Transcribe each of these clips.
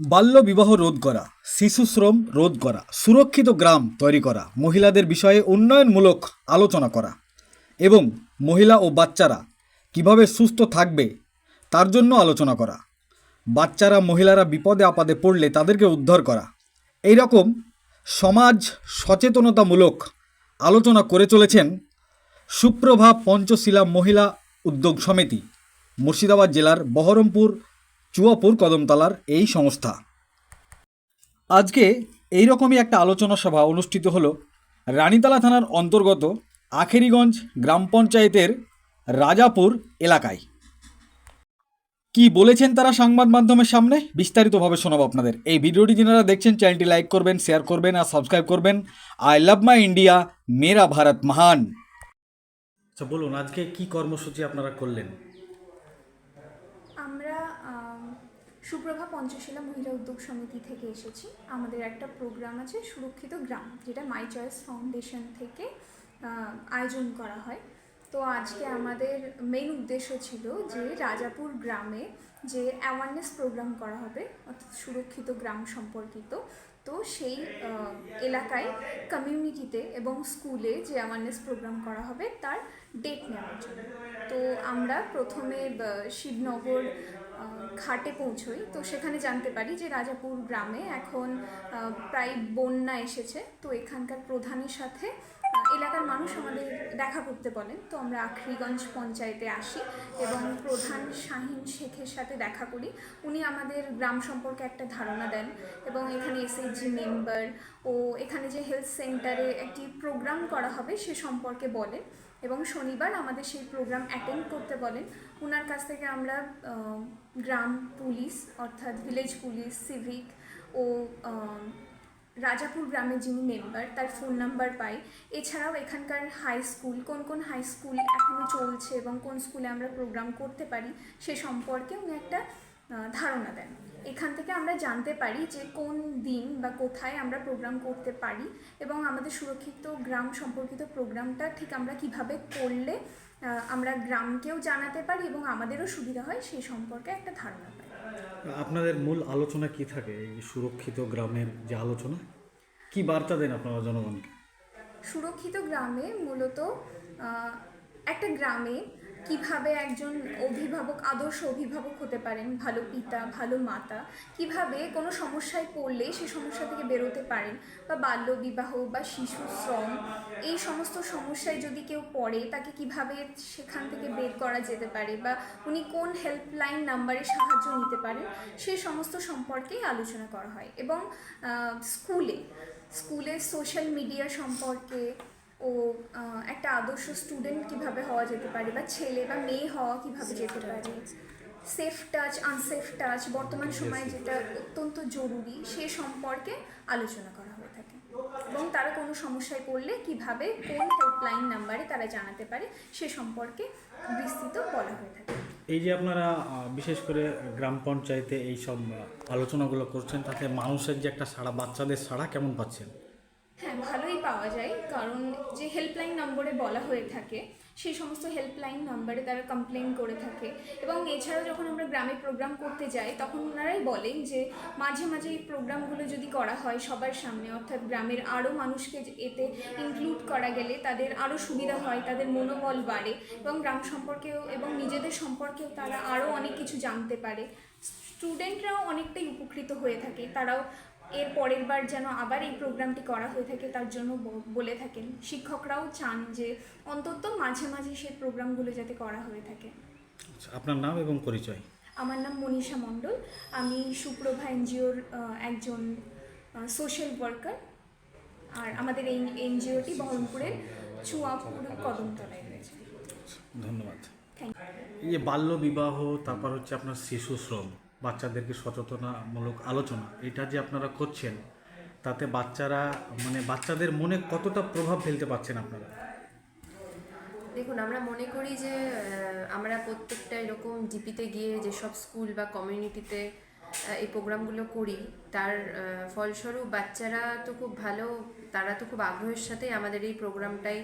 বাল্য বিবাহ রোধ করা শিশু শ্রম রোধ করা, সুরক্ষিত গ্রাম তৈরি করা, মহিলাদের বিষয়ে উন্নয়নমূলক আলোচনা করা এবং মহিলা ও বাচ্চারা কীভাবে সুস্থ থাকবে তার জন্য আলোচনা করা, বাচ্চারা মহিলারা বিপদে আপদে পড়লে তাদেরকে উদ্ধার করা। এই রকম সমাজ সচেতনতামূলক আলোচনা করে চলেছেন সুপ্রভা পঞ্চশীলা মহিলা উদ্যোগ সমিতি, মুর্শিদাবাদ জেলার বহরমপুর চুয়াপুর কদমতলার এই সংস্থা। আজকে এই রকমই একটা আলোচনা সভা অনুষ্ঠিত হলো রানীতলা থানার অন্তর্গত আখেরিগঞ্জ গ্রাম পঞ্চায়েতের রাজাপুর এলাকায়। কি বলেছেন তারা সংবাদ মাধ্যমের সামনে? বিস্তারিতভাবে শোনাবো আপনাদের। এই ভিডিওটি যারা দেখছেন, চ্যানেলটি লাইক করবেন, শেয়ার করবেন আর সাবস্ক্রাইব করবেন। আই লাভ মাই ইন্ডিয়া, মেরা ভারত মহান। আচ্ছা বলুন, আজকে কি কর্মসূচি আপনারা করলেন আমরা আম, সুপ্রভা পঞ্চশীলা মহিলা উদ্যোগ সমিতি থেকে এসেছি। আমাদের একটা প্রোগ্রাম আছে সুরক্ষিত গ্রাম, যেটা মাই চয়েস ফাউন্ডেশন থেকে আয়োজন করা হয়। তো আজকে আমাদের মেন উদ্দেশ্য ছিল যে রাজাপুর গ্রামে যে অ্যাওয়ারনেস প্রোগ্রাম করা হবে, অর্থাৎ সুরক্ষিত গ্রাম সম্পর্কিত। তো সেই এলাকায় কমিউনিটিতে এবং স্কুলে যে অ্যাওয়ারনেস প্রোগ্রাম করা হবে, তার ডেট নেওয়ার জন্য। তো আমরা প্রথমে শিবনগর ঘাটে পৌঁছই। তো সেখানে জানতে পারি যে রাজাপুর গ্রামে এখন প্রায় বন্যা এসেছে। তো এখানকার প্রধানের সাথে এলাকার মানুষ আমাদের দেখা করতে বলেন। তো আমরা আখরিগঞ্জ পঞ্চায়েতে আসি এবং প্রধান শাহিন শেখের সাথে দেখা করি। উনি আমাদের গ্রাম সম্পর্কে একটা ধারণা দেন এবং এখানে এসএইচজি মেম্বার ও এখানে যে হেলথ সেন্টারে একটি প্রোগ্রাম করা হবে সে সম্পর্কে বলেন। এবং শনিবার আমাদের সেই প্রোগ্রাম অ্যাটেন্ড করতে বলেন। ওনার কাছ থেকে আমরা গ্রাম পুলিশ অর্থাৎ ভিলেজ পুলিশ সিভিক ও রাজাপুর গ্রামের যিনি মেম্বার তার ফোন নাম্বার পাই। এছাড়াও এখানকার হাই স্কুল কোন কোন হাই স্কুল এখনও চলছে এবং কোন স্কুলে আমরা প্রোগ্রাম করতে পারি সে সম্পর্কে উনি একটা ধারণা দেন। এখান থেকে আমরা জানতে পারি যে কোন দিন বা কোথায় আমরা প্রোগ্রাম করতে পারি এবং আমাদের সুরক্ষিত গ্রাম সম্পর্কিত প্রোগ্রামটা ঠিক আমরা কীভাবে করলে আমরা গ্রামকেও জানাতে পারি এবং আমাদেরও সুবিধা হয় সেই সম্পর্কে একটা ধারণা পাই। আপনাদের মূল আলোচনা কি থাকে? এই সুরক্ষিত গ্রামের যে আলোচনা কি বার্তা দেন আপনারা জনগণকে? সুরক্ষিত গ্রামে মূলত একটা গ্রামে কীভাবে একজন অভিভাবক, আদর্শ অভিভাবক হতে পারেন, ভালো পিতা, ভালো মাতা, কীভাবে কোনো সমস্যায় পড়লে সেই সমস্যা থেকে বেরোতে পারেন, বা বাল্য বিবাহ, বা শিশু শ্রম, এই সমস্ত সমস্যায় যদি কেউ পড়ে, তাকে কীভাবে সেখান থেকে বের করা যেতে পারে, বা উনি কোন হেল্পলাইন নাম্বারে সাহায্য নিতে পারেন সেই সমস্ত সম্পর্কেই আলোচনা করা হয়। এবং স্কুলে স্কুলে সোশ্যাল মিডিয়া সম্পর্কে ও একটা আদর্শ স্টুডেন্ট কীভাবে হওয়া যেতে পারে বা ছেলে বা মেয়ে হওয়া কীভাবে যেতে পারে? সেফ টাচ আনসেফ টাচ বর্তমান সময়ে যেটা অত্যন্ত জরুরি সে সম্পর্কে আলোচনা করা হয়ে থাকে। এবং তারা কোনো সমস্যায় পড়লে কীভাবে কোন হেল্পলাইন নাম্বারে তারা জানাতে পারে সে সম্পর্কে বিস্তৃত বলা হয়ে থাকে। এই যে আপনারা বিশেষ করে গ্রাম পঞ্চায়েতে এই সব আলোচনাগুলো করছেন তাতে মানুষের যে একটা সাড়া বাচ্চাদের সাড়া কেমন পাচ্ছেন? হ্যাঁ ভালোই পাওয়া যায়। কারণ যে হেল্পলাইন নম্বরে বলা হয়ে থাকে, সেই সমস্ত হেল্পলাইন নাম্বারে তারা কমপ্লেন করে থাকে। এবং এছাড়াও যখন আমরা গ্রামে প্রোগ্রাম করতে যাই, তখন ওনারাই বলেন যে, মাঝে মাঝে এই প্রোগ্রামগুলো যদি করা হয় সবার সামনে, অর্থাৎ গ্রামের আরও মানুষকে এতে ইনক্লুড করা গেলে তাদের আরও সুবিধা হয়, তাদের মনোবল বাড়ে এবং গ্রাম সম্পর্কেও এবং নিজেদের সম্পর্কেও তারা আরও অনেক কিছু জানতে পারে। স্টুডেন্টরাও অনেকটাই উপকৃত হয়ে থাকে। তারাও এর পরের বার যেন আবার এই প্রোগ্রামটি করা হয়ে থাকে তার জন্য বলে থাকেন। শিক্ষকরাও চান যে অন্তত মাঝে মাঝে সেই প্রোগ্রামগুলো যাতে করা হয়ে থাকে। আচ্ছা আপনার নাম এবং পরিচয়? আমার নাম মনীষা মণ্ডল। আমি সুপ্রভা এনজিওর একজন সোশ্যাল ওয়ার্কার আর আমাদের এই এনজিওটি বহরমপুরের চুয়াপুর কদমতলায় রয়েছে। ধন্যবাদ। থ্যাংক এই যে বাল্য বিবাহ তারপর হচ্ছে আপনার শিশু শ্রম বাচ্চাদেরকে সচেতনামূলক আলোচনা, এটা যে আপনারা করছেন, তাতে বাচ্চারা মানে বাচ্চাদের মনে কতটা প্রভাব ফেলতে পারছেন আপনারা? দেখুন, আমরা মনে করি যে আমরা প্রত্যেকটা এরকম জিপিতে গিয়ে যেসব স্কুল বা কমিউনিটিতে এই প্রোগ্রামগুলো করি, তার ফলস্বরূপ বাচ্চারা তো খুব ভালো, তারা তো খুব আগ্রহের সাথে আমাদের এই প্রোগ্রামটাই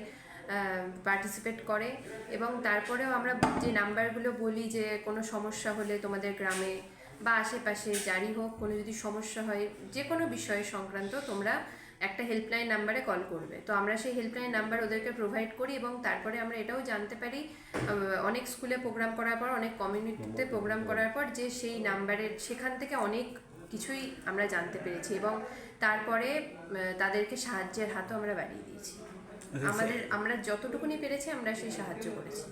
পার্টিসিপেট করে এবং তারপরেও আমরা যে নাম্বারগুলো বলি যে কোনো সমস্যা হলে তোমাদের গ্রামে বা আশেপাশে যারই হোক কোনো যদি সমস্যা হয় যে কোনো বিষয় সংক্রান্ত তোমরা একটা হেল্পলাইন নাম্বারে কল করবে। তো আমরা সেই হেল্পলাইন নাম্বার ওদেরকে প্রোভাইড করি এবং তারপরে আমরা এটাও জানতে পারি অনেক স্কুলে প্রোগ্রাম করার পর অনেক কমিউনিটিতে প্রোগ্রাম করার পর যে সেই নাম্বারের সেখান থেকে অনেক কিছুই আমরা জানতে পেরেছি এবং তারপরে তাদেরকে সাহায্যের হাতও আমরা বাড়িয়ে দিয়েছি। আচ্ছা, আমাদের আমরা যতটুকুনি পেরেছি আমরা সেই সাহায্য করেছি।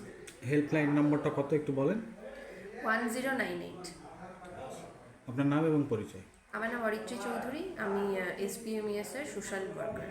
হেল্পলাইন নম্বরটা কত একটু বলেন? ওয়ান জিরো নাইন এইট আপনার নাম এবং পরিচয়? আমার নাম অরিত্রী চৌধুরী আমি এসপিএমইএস এর সোশ্যাল ওয়ার্কার